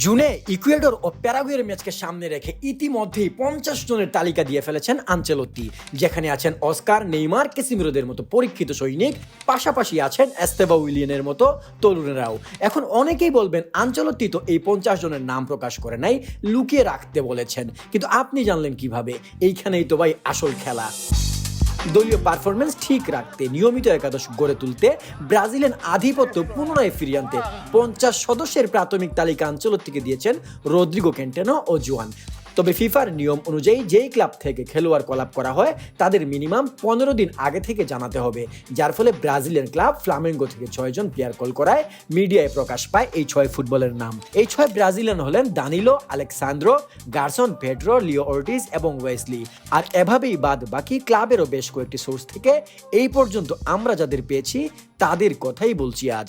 জুনে ইকুয়েডর ও প্যারাগুয়ের ম্যাচকে সামনে রেখে ইতিমধ্যেই পঞ্চাশ জনের তালিকা দিয়ে ফেলেছেন আঞ্চেলত্তি, যেখানে আছেন অস্কার, নেইমার, কেসিমিরোদের মতো পরীক্ষিত সৈনিক, পাশাপাশি আছেন এস্তেবা উইলিয়নের মতো তরুণেরাও। এখন অনেকেই বলবেন আঞ্চলত্তি তো এই পঞ্চাশ জনের নাম প্রকাশ করে নাই, লুকিয়ে রাখতে বলেছেন। কিন্তু আপনি জানলেন কীভাবে? এইখানেই তো ভাই আসল খেলা। দলীয় পারফরমেন্স ঠিক রাখতে, নিয়মিত একাদশ গড়ে তুলতে, ব্রাজিলের আধিপত্য পুনরায় ফিরিয়ে আনতে পঞ্চাশ সদস্যের প্রাথমিক তালিকা আঞ্চলত্তিকে দিয়েছেন রদ্রিগো কেন্টেনো ও জুয়ান। তবে ফিফার নিয়ম অনুযায়ী যেই ক্লাব থেকে খেলোয়াড় কলাপ করা হয়, তাদের মিনিমাম পনেরো দিন আগে থেকে জানাতে হবে, যার ফলে ব্রাজিলিয়ান ক্লাব ফ্লামেঙ্গো থেকে ছয়জন প্লেয়ার কল করায় মিডিয়ায় প্রকাশ পায় এই ছয় ফুটবলের নাম। এই ছয় ব্রাজিলিয়ান হলেন দানিলো, আলেকসান্দ্রো, গার্সন, পেড্রো, লিও অর্টিস এবং ওয়েসলি। আর এভাবেই বাদ বাকি ক্লাবেরও বেশ কয়েকটি সোর্স থেকে এই পর্যন্ত আমরা যাদের পেয়েছি, তাদের কথাই বলছি আজ।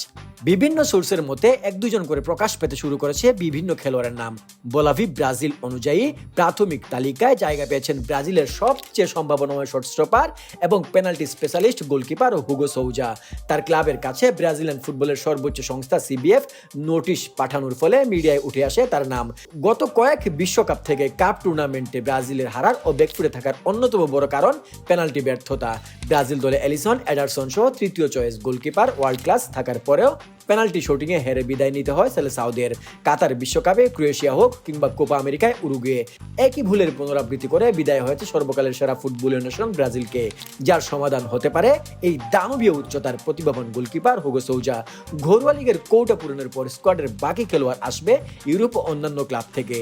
বিভিন্ন সোর্সের মধ্যে এক দুজন করে প্রকাশ পেতে শুরু করেছে বিভিন্ন খেলোয়াড়ের নাম। বোলাভি ব্রাজিল অনুযায়ী প্রাথমিক তালিকায় জায়গা পেয়েছেন ব্রাজিলের সবচেয়ে সম্ভাবনাময় শর্ট স্টপার এবং penalty specialist goalkeeper Hugo Souza তার ক্লাবের কাছে ব্রাজিলিয়ান ফুটবলের সর্বোচ্চ সংস্থা সিবিএফ নোটিশ পাঠানোর ফলে মিডিয়ায় উঠে আসে তার নাম। গত কয়েক বিশ্বকাপ থেকে কাপ টুর্নামেন্টে ব্রাজিলের হারার ও ব্যাকফুটে থাকার অন্যতম বড় কারণ পেনাল্টি ব্যর্থতা। ব্রাজিল দলে এলিসন এডারসন সহ তৃতীয় চয়েস গোলকিপার ওয়ার্ল্ড ক্লাস থাকার পরেও পেনাল্টি শুটিংয়ে হেরে বিদায় নিতে হয় তাহলে সাউদের কাতার বিশ্বকাপে ক্রোয়েশিয়া হোক কিংবা কোপা আমেরিকায় উরুগুয়ে। একই ভুলের পুনরাবৃত্তি করে বিদায় হয়েছে সর্বকালের সেরা ফুটবল অনুশীলন ব্রাজিলকে, যার সমাধান হতে পারে এই দানবীয় উচ্চতার প্রতিভাবান গোলকিপার হুগো সৌজা। ঘরোয়া লিগের কৌটা পূরণের পর স্কোয়াডের বাকি খেলোয়াড় আসবে ইউরোপ ও অন্যান্য ক্লাব থেকে।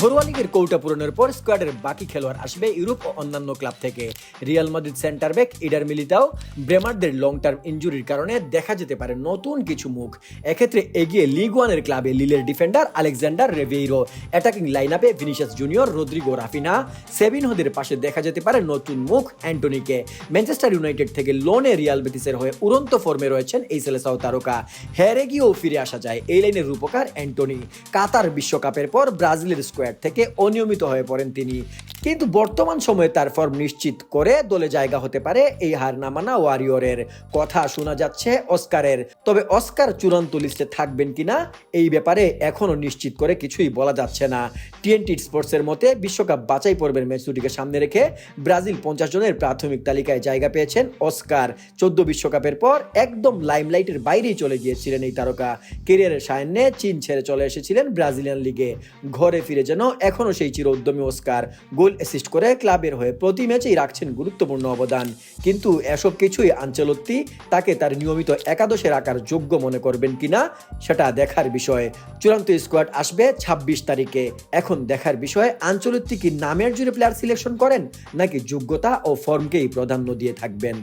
ঘরোয়া লিগের কৌটা পূরণের পর স্কোয়াডের বাকি খেলোয়াড় আসবে ইউরোপ ও অন্যান্য ক্লাব থেকে। Real Madrid centre back Eder Militao ব্রেমারদের long term ইঞ্জুরির কারণে দেখা যেতে পারে নতুন কিছু মুখ। এক্ষেত্রে এগিয়ে লিগ ওয়ানের ক্লাবে লিলের ডিফেন্ডার আলেকজান্ডার রেভেইরো। অ্যাটাকিং লাইন আপে ভিনিশাস জুনিয়র, রদ্রিগো রাফিনা। সেভিনহোদের পাশে দেখা যেতে পারে নতুন মুখ অ্যান্টনিকে। ম্যানচেস্টার ইউনাইটেড থেকে লোনে রিয়াল বেটিসের হয়ে উড়ন্ত ফর্মে রয়েছেন এই সেলেসাও তারকা। হেরে গিয়েও ফিরে আসা যায়, এই লাইনের রূপকার অ্যান্টনি। কাতার বিশ্বকাপের পর ব্রাজিলের স্কোয়াড থেকে অনিয়মিত হয়ে পড়েন তিনি। কিন্তু বর্তমান সময়ে তার ফর্ম নিশ্চিত করে দলে জায়গা হতে পারে এই হার না মানা ওয়ারিয়রের কথা শোনা যাচ্ছে অস্কারের। তবে অস্কার চূড়ান্ত লিস্টে থাকবেন কিনা, এই ব্যাপারে এখনও নিশ্চিত করে কিছুই বলা যাচ্ছে না। টিএনটি স্পোর্টসের মতে বিশ্বকাপ বাছাই পর্বের ম্যাচ দুটিকে সামনে রেখে ব্রাজিল পঞ্চাশ জনের প্রাথমিক তালিকায় জায়গা পেয়েছেন অস্কার। চোদ্দ বিশ্বকাপের পর একদম লাইমলাইটের বাইরেই চলে গিয়েছিলেন এই তারকা। কেরিয়ারের সায়ন্যে চীন ছেড়ে চলে এসেছিলেন ব্রাজিলিয়ান লিগে। ঘরে ফিরে যেন এখনও সেই চির উদ্যমী অস্কার। গোল অ্যাসিস্ট করে ক্লাবের হয়ে প্রতি ম্যাচেই রাখছেন গুরুত্বপূর্ণ অবদান। কিন্তু এসব কিছুই আঞ্চলত্তি তাকে তার নিয়মিত একাদশে রাখার যোগ্য মনে করবেন কিনা, সেটা দেখার বিষয়। চূড়ান্ত স্কোয়াড আসবে ২৬ তারিখে। এখন দেখার বিষয় আঞ্চলত্তি কি নামের জুড়ে প্লেয়ার সিলেকশন করেন, নাকি যোগ্যতা ও ফর্মকেই প্রাধান্য দিয়ে থাকবেন?